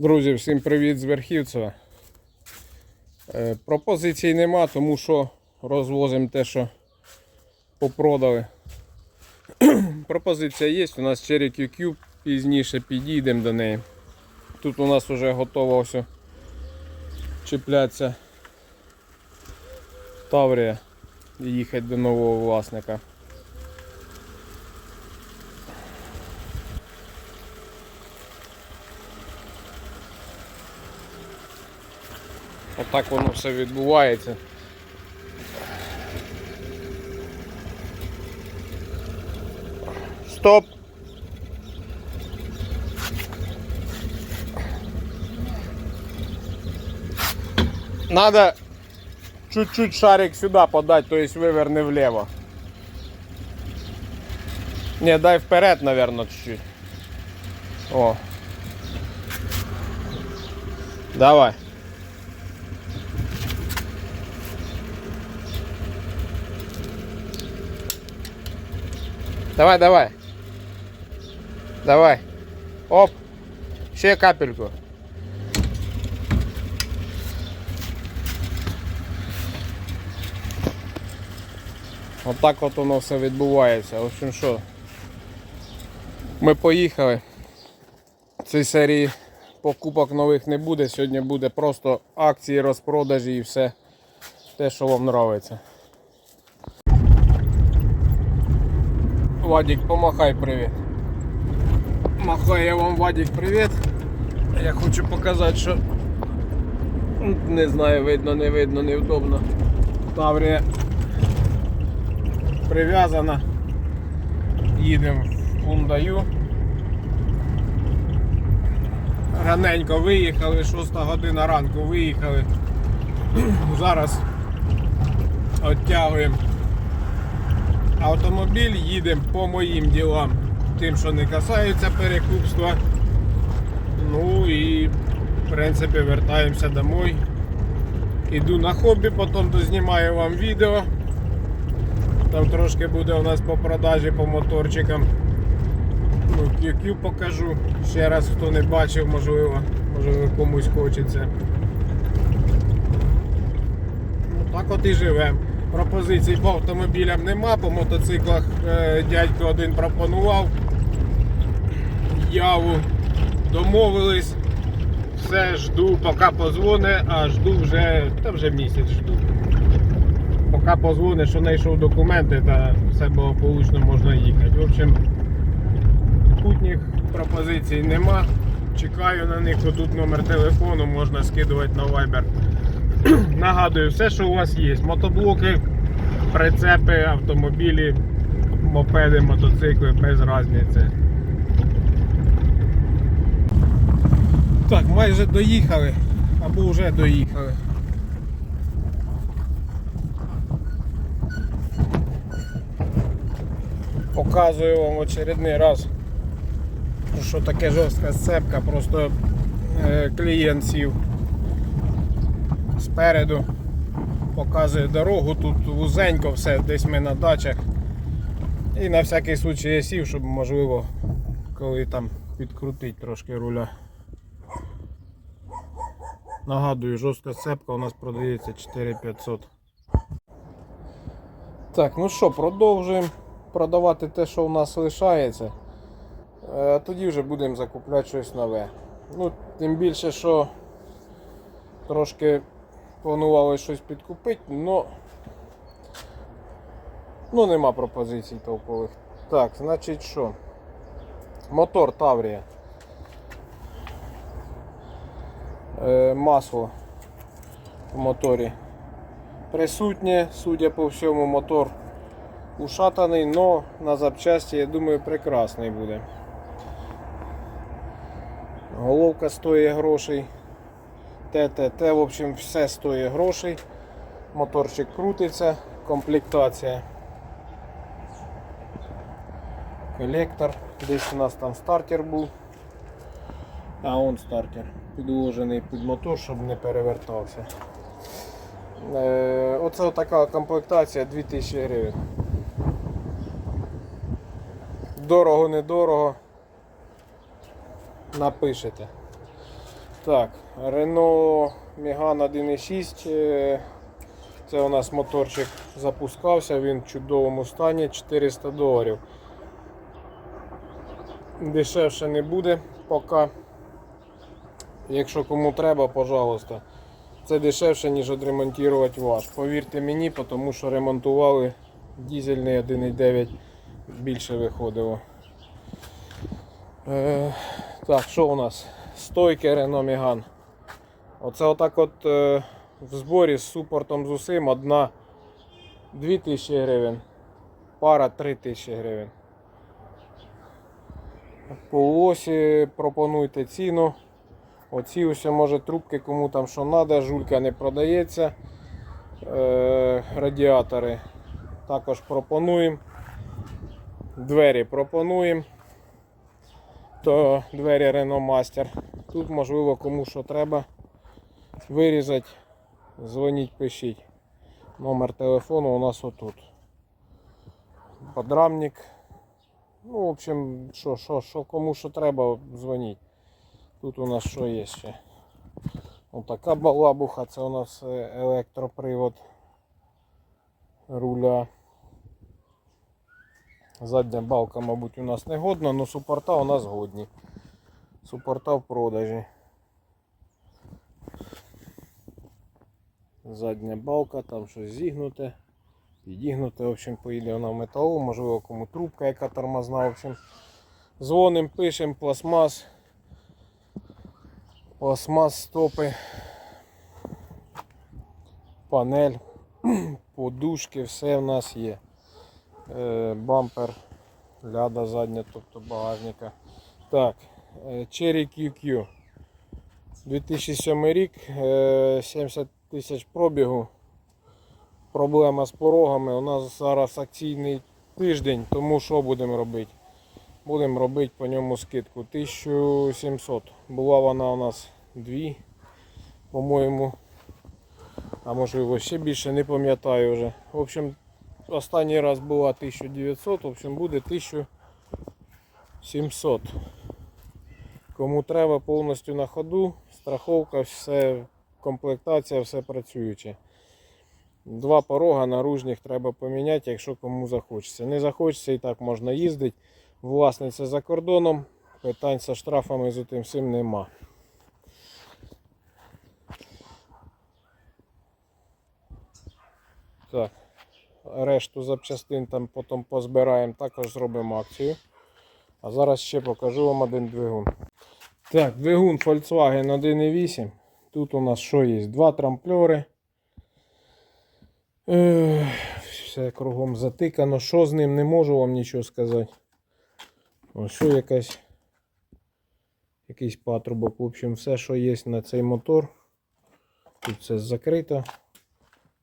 Друзі, всім привіт з Верхівцева. Е, пропозицій нема, тому що розвозимо те, що попродали. Пропозиція є, у нас Cherokee Cube, пізніше підійдемо до неї. Тут у нас вже готово все чіплятися Таврія і їхати до нового власника. Отак воно все відбувається. Стоп! Надо чуть-чуть шарик сюда подать, то есть выверни влево. Не, дай вперед, наверное, чуть-чуть. О. Давай. Давай, давай. Давай. Оп. Ще капельку. Отак от воно все відбувається. В общем, що. Ми поїхали. В цій серії покупок нових не буде. Сьогодні буде просто акції, розпродажі і все те, що вам подобається. Вадик, помахай привіт. Махаю я вам Вадик привіт. Я хочу показати, що не знаю, видно, не видно, невдобно. Таврія прив'язана. Їдемо в Хундаю. Раненько виїхали, 6 година ранку виїхали. Зараз оттягуємо автомобіль, їдемо по моїм ділам, тим, що не касаються перекупства. Ну і в принципі вертаємося домой. Іду на хобі, потім дознімаю вам відео. Там трошки буде у нас по продажі по моторчикам. Ну, QQ покажу. Ще раз хто не бачив, можливо, можливо комусь хочеться. Ну, так от і живемо. Пропозицій по автомобілям нема, по мотоциклах е, дядько один пропонував. Яву домовились. Все жду, поки позвоне, а жду вже, та вже місяць жду. Поки позвоне, що знайшов документи, та все благополучно можна їхати. В общем, путніх пропозицій нема. Чекаю на них, тут номер телефону, можна скидувати на Viber. Нагадую, все, що у вас є. Мотоблоки, прицепи, автомобілі, мопеди, мотоцикли, без різниці. Так, майже доїхали, або вже доїхали. Показую вам очередний раз, що таке жорстка сцепка, просто е, клієнт сів спереду, показує дорогу, тут вузенько все, десь ми на дачах. І на всякий случай я сів, щоб можливо, коли там підкрутить трошки руля. Нагадую, жорстка сцепка у нас продається 4500. Так, ну що, продовжуємо продавати те, що у нас лишається. Е, Тоді вже будемо закупляти щось нове. Ну, тим більше, що трошки планували щось підкупити, но ну нема пропозицій толкових. Так, значить що? Мотор Таврія. Е, масло в моторі присутнє, судя по всьому, мотор ушатаний, но на запчасті, я думаю, прекрасний буде. Головка стоїть грошей. ТТТ, в общем, все стоїть грошей. Моторчик крутиться, комплектація. Колектор. Десь у нас там стартер був. А он стартер. Підложений під мотор, щоб не перевертався. Е, Оце така комплектація 2000 гривень. Дорого, недорого. Напишете. Так, Renault Megane 1.6. е, Це у нас моторчик запускався, він в чудовому стані 400 доларів. Дешевше не буде поки. Якщо кому треба, пожалуйста. Це дешевше, ніж відремонтувати ваш. Повірте мені, тому що ремонтували дізельний 1.9 більше виходило. Е, так, що у нас? Стойки Renault Megane. Оце отак от е, в зборі з супортом з усім одна 2000 гривень, пара 3000 гривень. По осі пропонуйте ціну. Оці ось може трубки, кому там що треба, жулька не продається. Е, радіатори також пропонуємо. Двері пропонуємо. То двері Renault Master. Тут можливо кому що треба вирізати. Дзвоніть, пишіть. Номер телефону у нас отут. Подрамник. Ну, в общем, що, що, що, кому що треба, дзвоніть. Тут у нас що є ще? Отака балабуха, це у нас електропривод руля. Задня балка, мабуть, у нас не годна, але супорта у нас годні. Супорта в продажі. Задня балка, там щось зігнуте, підігнуте, в общем, поїде вона в металу, можливо кому трубка, яка тормозна, в общем. Дзвоним, пишемо, пластмас. Пластмас, стопи, панель, подушки, все в нас є. Е, бампер, ляда задня, тобто багажника. Так, е, Cherry QQ. 2007 рік, е, 70 тисяч пробігу. Проблема з порогами. У нас зараз акційний тиждень, тому що будемо робити? Будемо робити по ньому скидку 1700. Була вона у нас 2, по-моєму. А можливо ще більше, не пам'ятаю вже. В общем, останній раз була 1900, в общем буде 1700. Кому треба повністю на ходу, страховка, все, комплектація, все працююче. Два порога наружних треба поміняти, якщо кому захочеться. Не захочеться і так можна їздити. Власниця за кордоном, питань зі штрафами з тим всім нема. Так, решту запчастин там потім позбираємо, також зробимо акцію. А зараз ще покажу вам один двигун. Так, двигун Volkswagen 1.8. Тут у нас що є? Два трампльори. Все кругом затикано. Що з ним не можу вам нічого сказати. Ось якась. Якийсь патрубок. В общем, все, що є на цей мотор. Тут все закрито.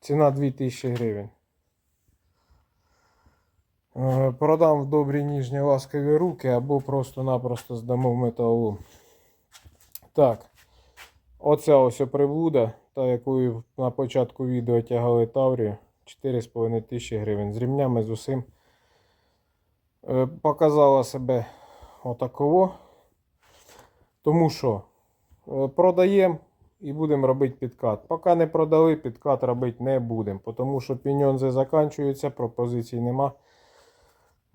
Ціна 2000 гривень. Е, Продам в добрі ніжні ласкові руки або просто-напросто здамо в металолом. Так. Оця ось приблуда, та якою на початку відео тягали Таврію. 4,5 тисячі гривень. З рівнями з усім. Е, Показала себе отаково. Тому що е, продаємо і будемо робити підкат. Поки не продали, підкат робити не будемо. Тому що піньонзи закінчуються, пропозицій нема.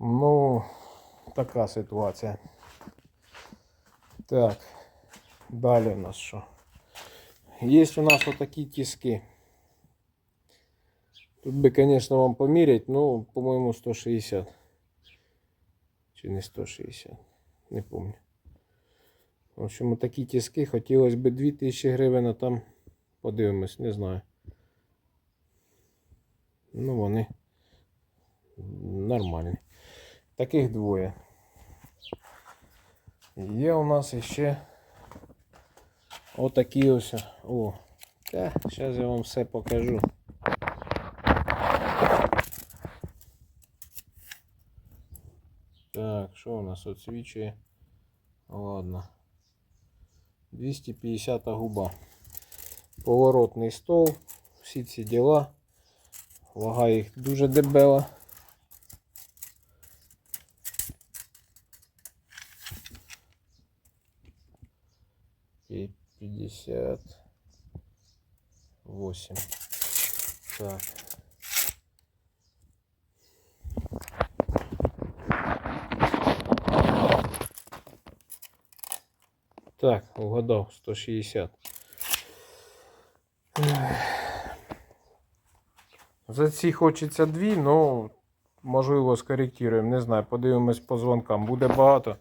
Ну, така ситуація. Так, далі у нас що? Є у нас отакі тиски. Тут би, звісно, вам поміряти, ну, по-моєму, 160. Чи не 160, не пам'ятаю. В общем, такі тиски хотілося б 2000 гривень, а там подивимось, не знаю. Ну, вони нормальні. Таких двоє. Є у нас ще отакі ось. О, та, зараз я вам все покажу. Так, що у нас освічує? Ладно. 250 губа. Поворотний стол, всі ці діла. Вага їх дуже дебела. І 58. Так. Так, угадав, 160. За ці хочеться дві, ну можливо скоректуємо, не знаю, подивимось по дзвонкам. Буде багато.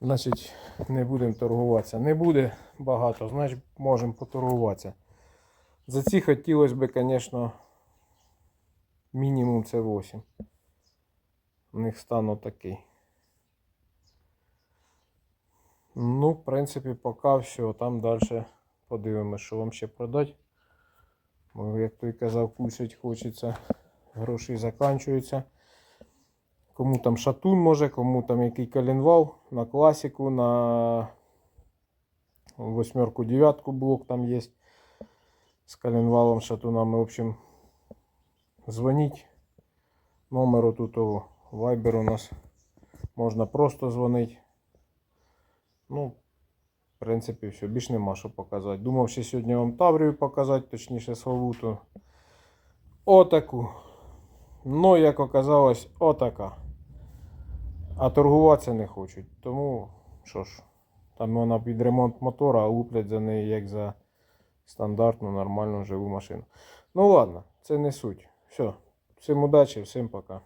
Значить, не будемо торгуватися. Не буде багато, значить можемо поторгуватися. За ці хотілося б, звісно, мінімум це 8. У них стан такий. Ну, в принципі, поки все. Там далі подивимось, що вам ще продати. Бо, як той казав, кушать хочеться. Гроші закінчуються. Кому там шатун може, кому там який коленвал на класику, на восьмерку, девятку блок там є. З коленвалом, шатунами. В общем, дзвоніть. Номеру тут о, Viber у нас. Можна просто дзвонити. Ну, в принципі, все, більш нема що показати. Думав, ще сьогодні вам Таврію показати, точніше Славуту. Отаку. Ну, як оказалось, отака. А торгуватися не хочуть. Тому, що ж, там вона під ремонт мотора, а луплять за неї як за стандартну нормальну живу машину. Ну ладно, це не суть. Все. Всім удачі, всім пока.